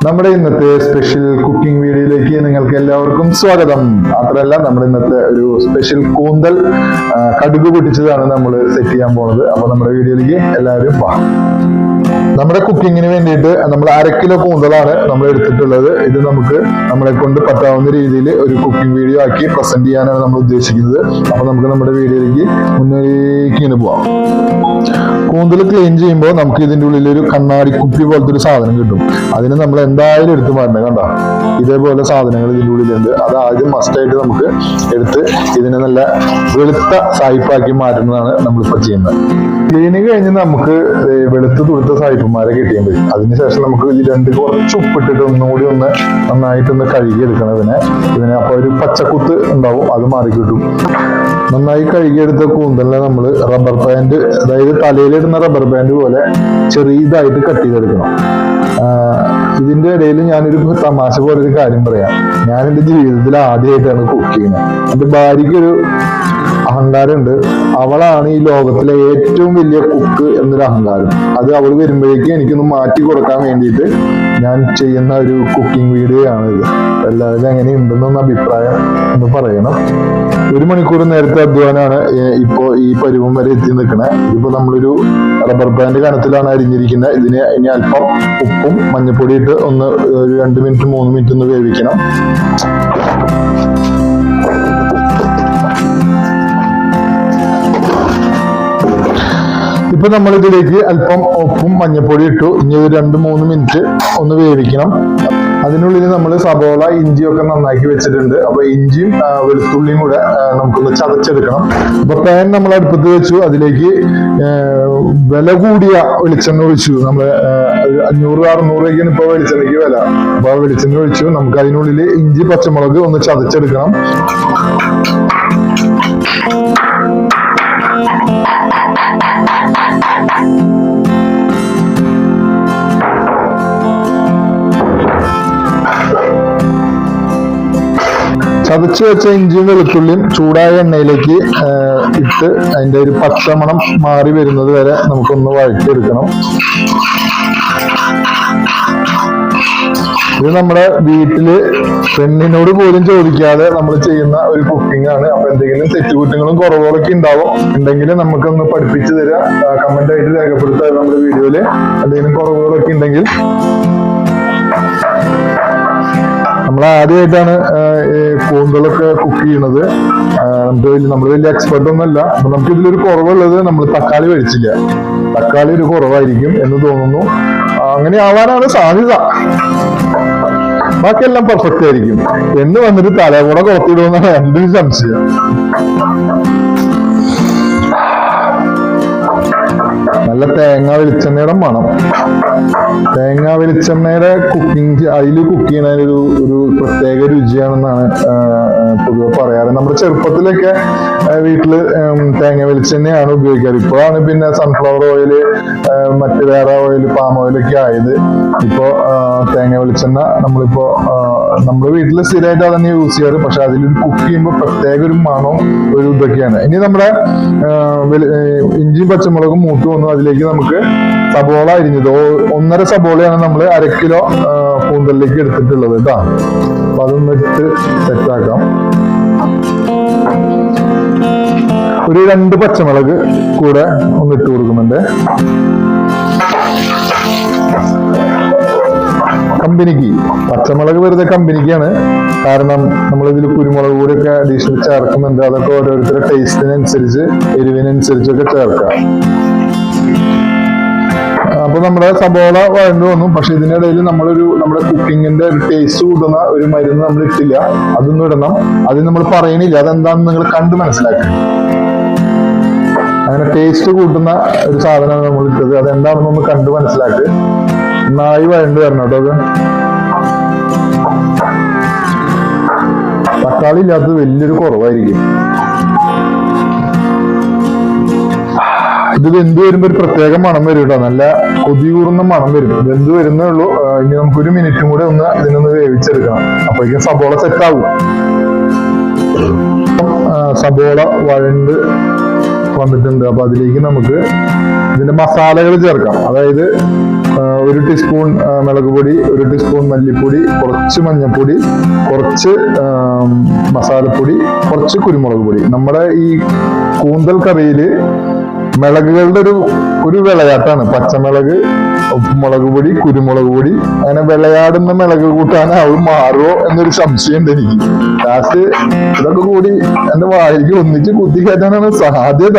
നമ്മുടെ ഇന്നത്തെ special cooking വീഡിയോയിലേക്ക് നിങ്ങൾക്ക് എല്ലാവർക്കും സ്വാഗതം. മാത്രമല്ല നമ്മുടെ ഇന്നത്തെ ഒരു സ്പെഷ്യൽ കൂന്തൽ കടുക് പൊട്ടിച്ചതാണ് നമ്മൾ സെറ്റ് ചെയ്യാൻ പോണത്. അപ്പൊ നമ്മുടെ വീഡിയോയിലേക്ക് എല്ലാവരും വാ. നമ്മുടെ കുക്കിങ്ങിന് വേണ്ടിയിട്ട് നമ്മൾ അര കിലോ കൂന്തലാണ് നമ്മൾ എടുത്തിട്ടുള്ളത്. ഇത് നമുക്ക് നമ്മളെ കൊണ്ട് പറ്റാവുന്ന രീതിയിൽ ഒരു കുക്കിംഗ് വീഡിയോ ആക്കി പ്രസന്റ് ചെയ്യാനാണ് നമ്മൾ ഉദ്ദേശിക്കുന്നത്. അപ്പൊ നമുക്ക് നമ്മുടെ വീഡിയോയിലേക്ക് മുന്നേക്ക് ഇങ്ങനെ പോവാം. കൂന്തൽ ക്ലീൻ ചെയ്യുമ്പോൾ നമുക്ക് ഇതിന്റെ ഉള്ളിൽ ഒരു കണ്ണാടി കുപ്പി പോലത്തെ ഒരു സാധനം കിട്ടും. അതിന് നമ്മൾ എന്തായാലും എടുത്ത് മാറ്റണം കണ്ടോ? ഇതേപോലെ സാധനങ്ങൾ ഇതിന്റെ ഉള്ളിലുണ്ട്. അത് ആദ്യം മസ്റ്റായിട്ട് നമുക്ക് എടുത്ത് ഇതിനെ നല്ല വെളുത്ത സായിപ്പാക്കി മാറ്റുന്നതാണ് നമ്മളിപ്പോൾ ചെയ്യുന്നത്. ക്ലീനിങ് കഴിഞ്ഞ് നമുക്ക് വെളുത്ത് തുടുത്ത സായിപ്പന്മാരെ കിട്ടിയാൽ മതി. അതിനുശേഷം നമുക്ക് ഇത് രണ്ട് കുറച്ച് ഉപ്പിട്ടിട്ട് ഒന്നുകൂടി ഒന്ന് നന്നായിട്ടൊന്ന് കഴുകി എടുക്കണം ഇതിനെ. ഇതിനെ അപ്പോൾ ഒരു പച്ചക്കുത്ത് ഉണ്ടാവും അത് മാറി കിട്ടും നന്നായി കഴുകിയെടുത്ത കൂന്തലിനെ നമ്മൾ റബ്ബർ ബാൻഡ് അതായത് തലയിലിടുന്ന റബ്ബർ ബാൻഡ് പോലെ ചെറിയതായിട്ട് കട്ട് ചെയ്തെടുക്കണം. ഇതിന്റെ ഇടയിൽ ഞാനൊരു തമാശ പോലെ ഒരു കാര്യം പറയാം. ഞാൻ എന്റെ ജീവിതത്തിൽ ആദ്യമായിട്ടാണ് കുക്ക് ചെയ്യുന്നത്. എന്റെ ഭാര്യയ്ക്കൊരു അഹങ്കാരമുണ്ട്. അവളാണ് ഈ ലോകത്തിലെ ഏറ്റവും വലിയ കുക്ക് എന്നൊരു അഹങ്കാരം. അത് അവൾ വരുമ്പോഴേക്കും എനിക്കൊന്ന് മാറ്റി കൊടുക്കാൻ വേണ്ടിയിട്ട് ഞാൻ ചെയ്യുന്ന ഒരു കുക്കിംഗ് വീഡിയോ ആണ് ഇത്. എല്ലാവരും എങ്ങനെയുണ്ടെന്നൊന്ന് അഭിപ്രായം ഒന്ന് പറയണം. ഒരു മണിക്കൂർ നേരത്തെ അധ്വാനാണ് ഇപ്പോൾ ഇപ്പോ ഈ പരുവം വരെ എത്തി നിൽക്കുന്നത് ഇതിപ്പോ നമ്മളൊരു റബ്ബർ ബാൻഡ് കനത്തിലാണ് അരിഞ്ഞിരിക്കുന്നത് ഇതിന് ഇനി അല്പം ഉപ്പും മഞ്ഞപ്പൊടി ഇട്ട് ഒന്ന് ഒരു രണ്ട് മിനിറ്റ് മൂന്ന് മിനിറ്റ് ഒന്ന് വേവിക്കണം. ഇപ്പൊ നമ്മൾ ഇതിലേക്ക് അല്പം ഉപ്പും മഞ്ഞപ്പൊടി ഇട്ടു. ഇനി ഒരു രണ്ട് മൂന്ന് മിനിറ്റ് ഒന്ന് വേവിക്കണം. അതിനുള്ളിൽ നമ്മൾ സബോള ഇഞ്ചിയൊക്കെ നന്നാക്കി വെച്ചിട്ടുണ്ട്. അപ്പൊ ഇഞ്ചിയും വെളുത്തുള്ളിയും കൂടെ നമുക്കൊന്ന് ചതച്ചെടുക്കണം. അപ്പൊ പാൻ നമ്മൾ അടുപ്പത്ത് വെച്ചു. അതിലേക്ക് വില കൂടിയ വെളിച്ചെണ്ണ ഒഴിച്ചു. നമ്മൾ അഞ്ഞൂറ് അറുന്നൂറ് രൂപയ്ക്കാണ് ഇപ്പൊ വെളിച്ചെണ്ണയ്ക്ക് വില. അപ്പൊ ആ വെളിച്ചെണ്ണ ഒഴിച്ചു. നമുക്ക് അതിനുള്ളിൽ ഇഞ്ചി പച്ചമുളക് ഒന്ന് ചതച്ചെടുക്കണം. ചതച്ച് വെച്ച ഇഞ്ചിയും വെളുത്തുള്ളിയും ചൂടായ എണ്ണയിലേക്ക് ഇട്ട് അതിന്റെ ഒരു പച്ചമണം മാറി വരുന്നത് വരെ നമുക്കൊന്ന് വഴറ്റിയെടുക്കണം. ഇത് നമ്മുടെ വീട്ടിൽ പെണ്ണിനോട് പോലും ചോദിക്കാതെ നമ്മൾ ചെയ്യുന്ന ഒരു കുക്കിംഗ് ആണ്. അപ്പൊ എന്തെങ്കിലും തെറ്റുകുറ്റങ്ങളും കുറവുകളൊക്കെ ഉണ്ടാവും. ഉണ്ടെങ്കിൽ നമുക്കൊന്ന് പഠിപ്പിച്ചു തരാം. കമന്റ് ആയിട്ട് രേഖപ്പെടുത്താം നമ്മുടെ വീഡിയോയിൽ. എന്തെങ്കിലും കുറവുകളൊക്കെ ഉണ്ടെങ്കിൽ. നമ്മൾ ആദ്യമായിട്ടാണ് കൂന്തളൊക്കെ കുക്ക് ചെയ്യണത്. നമുക്ക് നമ്മൾ വലിയ എക്സ്പെർട്ട് ഒന്നുമല്ല. അപ്പൊ നമുക്ക് ഇതിലൊരു കുറവുള്ളത് നമ്മൾ തക്കാളി കഴിച്ചില്ല തക്കാളി ഒരു കുറവായിരിക്കും എന്ന് തോന്നുന്നു. അങ്ങനെ ആവാനാണ് സാധ്യത. ബാക്കിയെല്ലാം പെർഫെക്റ്റ് ആയിരിക്കും. എന്ന് വന്നിട്ട് തലകൂടെ കുറത്തിടുമെന്നാണ് എന്റെ ഒരു സംശയം. നല്ല തേങ്ങ വെളിച്ചെണ്ണയുടെ മണം. തേങ്ങ വെളിച്ചെണ്ണയുടെ കുക്കിംഗ് അതിൽ കുക്ക് ചെയ്യുന്നതിനൊരു ഒരു പ്രത്യേക രുചിയാണെന്നാണ് പൊതുവെ പറയാറ്. നമ്മുടെ ചെറുപ്പത്തിലൊക്കെ വീട്ടിൽ തേങ്ങ വെളിച്ചെണ്ണയാണ് ഉപയോഗിക്കാറ്. ഇപ്പോഴാണ് പിന്നെ സൺഫ്ലവർ ഓയിൽ മറ്റു വേറെ ഓയിൽ പാം ഓയിലൊക്കെ ആയത്. ഇപ്പോ തേങ്ങ വെളിച്ചെണ്ണ നമ്മളിപ്പോ നമ്മുടെ വീട്ടിൽ സ്ഥിരമായിട്ട് അതന്നെ യൂസ് ചെയ്യാറ്. പക്ഷെ അതിൽ കുക്ക് ചെയ്യുമ്പോൾ പ്രത്യേക ഒരു മണവും ഒരു ഇതൊക്കെയാണ്. ഇനി നമ്മുടെ ഇഞ്ചിയും പച്ചമുളകും മൂത്തു വന്നു അതിലേക്ക് നമുക്ക് സബോള അരിഞ്ഞത്. ഒന്നര സബോളയാണ് നമ്മൾ അര കിലോ കൂന്തലിലേക്ക് എടുത്തിട്ടുള്ളത് കേട്ടോ. അപ്പൊ അതൊന്ന് എടുത്ത് സെറ്റാക്കാം ഒരു രണ്ട് പച്ചമുളക് കൂടെ ഒന്ന് ഇട്ട് കൊടുക്കുന്നുണ്ട്. കമ്പനിക്ക്. പച്ചമുളക് വെറുതെ കമ്പനിക്കാണ്. കാരണം നമ്മൾ ഇതിൽ കുരുമുളക് കൂടിയൊക്കെ അഡീഷണൽ ചേർക്കുന്നുണ്ട്. അതൊക്കെ ഓരോരുത്തരുടെ ടേസ്റ്റിനനുസരിച്ച് എരിവിനനുസരിച്ചൊക്കെ ചേർക്കാം. അപ്പൊ നമ്മുടെ സബോള വഴണ്ടു വന്നു. പക്ഷെ ഇതിനിടയിൽ നമ്മളൊരു നമ്മുടെ കുക്കിങ്ങിന്റെ ഒരു ടേസ്റ്റ് കൂട്ടുന്ന ഒരു മരുന്ന് നമ്മൾ ഇട്ടില്ല. അതൊന്നും ഇടണം. അത് നമ്മൾ പറയണില്ല. അതെന്താണെന്ന് നിങ്ങൾ കണ്ട് മനസ്സിലാക്കുക അങ്ങനെ ടേസ്റ്റ് കൂട്ടുന്ന ഒരു സാധനമാണ് നമ്മൾ ഇട്ടത്. അതെന്താണെന്ന് ഒന്ന് കണ്ട് മനസ്സിലാക്കുക നന്നായി വഴണ്ട് വരണം കേട്ടോ അത്. തക്കാളി ഇല്ലാത്തത് വലിയൊരു കുറവായിരിക്കും. ഇത് വെന്ത് വരുമ്പോ ഒരു പ്രത്യേക മണം വരും കേട്ടോ. നല്ല കൊതികൂർന്ന മണം വരും. വെന്ത് വരുന്നേ ഉള്ളൂ. ഇനി നമുക്കൊരു മിനിറ്റും കൂടെ ഒന്ന് ഇതിനൊന്ന് വേവിച്ചെടുക്കണം. അപ്പോഴേക്കും സബോള സെറ്റ് ആവും ആ, സബോള വഴണ്ട് വന്നിട്ടുണ്ട്. അപ്പൊ അതിലേക്ക് നമുക്ക് ഇതിന്റെ മസാലകൾ ചേർക്കാം. അതായത് ഒരു ടീസ്പൂൺ മുളക് പൊടി ഒരു ടീസ്പൂൺ മല്ലിപ്പൊടി കുറച്ച് മഞ്ഞൾപ്പൊടി കുറച്ച് മസാലപ്പൊടി കുറച്ച് കുരുമുളക് പൊടി. നമ്മുടെ ഈ കൂന്തൽ കറിയിൽ മിളകുകളുടെ ഒരു ഒരു വിളയാട്ടാണ്. പച്ചമുളക് മുളക് പൊടി കുരുമുളക് പൊടി അങ്ങനെ വിളയാടുന്ന മിളക് കൂട്ടാണ് അവൾ മാറുമോ എന്നൊരു സംശയമുണ്ട് എനിക്ക്. ലാസ്റ്റ് ഇതൊക്കെ കൂടി എന്റെ വായിക്ക് ഒന്നിച്ച് കുത്തി കയറ്റാനാണ് സാധ്യത.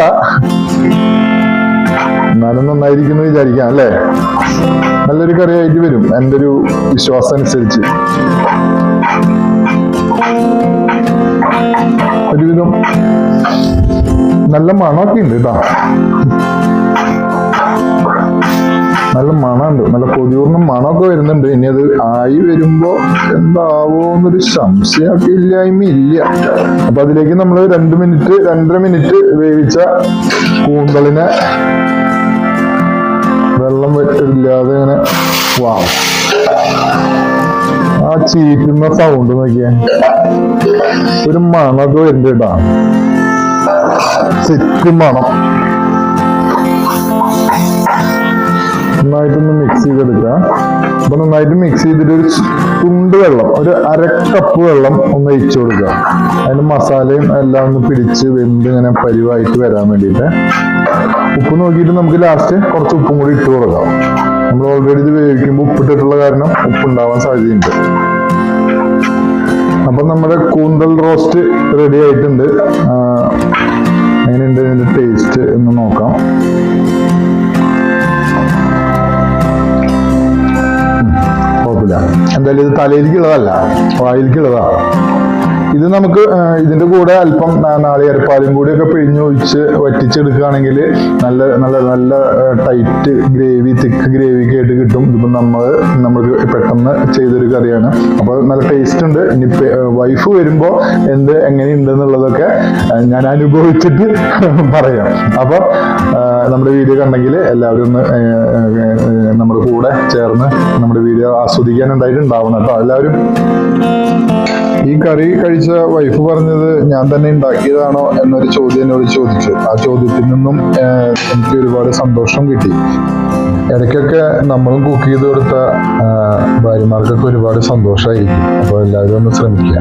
എന്നാലും നന്നായിരിക്കുന്നു വിചാരിക്കാം അല്ലേ? നല്ലൊരു കറിയായിട്ട് വരും എന്റെ ഒരു വിശ്വാസം അനുസരിച്ച്. ഒരുവിധം നല്ല മണമൊക്കെ ഉണ്ട് കേട്ടോ. നല്ല മണമുണ്ട് നല്ല കൊതിയൂർന്ന മണമൊക്കെ വരുന്നുണ്ട്. ഇനി അത് ആയി വരുമ്പോ എന്താവോ എന്നൊരു സംശയമൊക്കെ ഇല്ലായ്മ ഇല്ല അപ്പൊ അതിലേക്ക് നമ്മൾ രണ്ട് മിനിറ്റ് രണ്ടര മിനിറ്റ് വേവിച്ച കൂന്തളിനെ ഇല്ലാതെ ഇങ്ങനെ വാ ആ ചീറ്റുന്ന സൗണ്ട് നോക്കിയേ. ഒരു മണമൊക്കെ വരുന്നുണ്ട് കേട്ടാ. സെറ്റ് മണം. നന്നായിട്ടൊന്ന് മിക്സ് ചെയ്തെടുക്കുക. അപ്പൊ നന്നായിട്ട് മിക്സ് ചെയ്തിട്ട് ഒരു തുണ്ട് വെള്ളം ഒരു അര കപ്പ് വെള്ളം ഒന്ന് ഒഴിച്ചു കൊടുക്കുക. അതിന് മസാലയും എല്ലാം ഒന്ന് പിടിച്ച് വെന്ത് ഇങ്ങനെ പരിവായിട്ട് വരാൻ വേണ്ടിയിട്ട്. ഉപ്പ് നോക്കിയിട്ട് നമുക്ക് ലാസ്റ്റ് കുറച്ച് ഉപ്പും കൂടി ഇട്ട് കൊടുക്കാം. നമ്മൾ ഓൾറെഡി ഇത് വേവിക്കുമ്പോൾ ഉപ്പിട്ടിട്ടുള്ള കാരണം ഉപ്പുണ്ടാവാൻ സാധ്യതയുണ്ട്. അപ്പൊ നമ്മുടെ കൂന്തൽ റോസ്റ്റ് റെഡി ആയിട്ടുണ്ട്. എന്തായാലും ഇത് തലയിലേക്കുള്ളതല്ല വായിലേക്കുള്ളതാ ഇത് നമുക്ക് ഇതിന്റെ കൂടെ അല്പം നാളികരപ്പാലും നാളികേരപ്പാലും കൂടി ഒക്കെ പിഴിഞ്ഞൊഴിച്ച് വറ്റിച്ചെടുക്കുകയാണെങ്കിൽ നല്ല നല്ല നല്ല ടൈറ്റ് ഗ്രേവി തിക്ക് ഗ്രേവി ഒക്കെ ആയിട്ട് കിട്ടും. ഇതിപ്പോ നമ്മൾ നമ്മൾക്ക് പെട്ടെന്ന് ചെയ്തൊരു കറിയാണ്. അപ്പോൾ നല്ല ടേസ്റ്റ് ഉണ്ട്. ഇനി വൈഫ് വരുമ്പോൾ എന്ത് എങ്ങനെയുണ്ടെന്നുള്ളതൊക്കെ ഞാൻ അനുഭവിച്ചിട്ട് പറയാം. അപ്പോൾ നമ്മുടെ വീഡിയോ കണ്ടെങ്കിൽ എല്ലാവരും ഒന്ന് നമ്മുടെ കൂടെ ചേർന്ന് നമ്മുടെ വീഡിയോ ആസ്വദിക്കാനുണ്ടായിട്ടുണ്ടാവണം കേട്ടോ. എല്ലാവരും. ഈ കറി കഴിച്ച വൈഫ് പറഞ്ഞത് ഞാൻ തന്നെ ഉണ്ടാക്കിയതാണോ എന്നൊരു ചോദ്യം എന്നോട് ചോദിച്ചു. ആ ചോദ്യത്തിൽ നിന്നും എനിക്ക് ഒരുപാട് സന്തോഷം കിട്ടി. ഇടയ്ക്കൊക്കെ നമ്മളും കുക്ക് ചെയ്ത് കൊടുത്ത ഭാര്യമാർക്കൊക്കെ ഒരുപാട് സന്തോഷമായിരിക്കും. അപ്പോൾ എല്ലാവരും ഒന്ന് ശ്രമിക്കുക.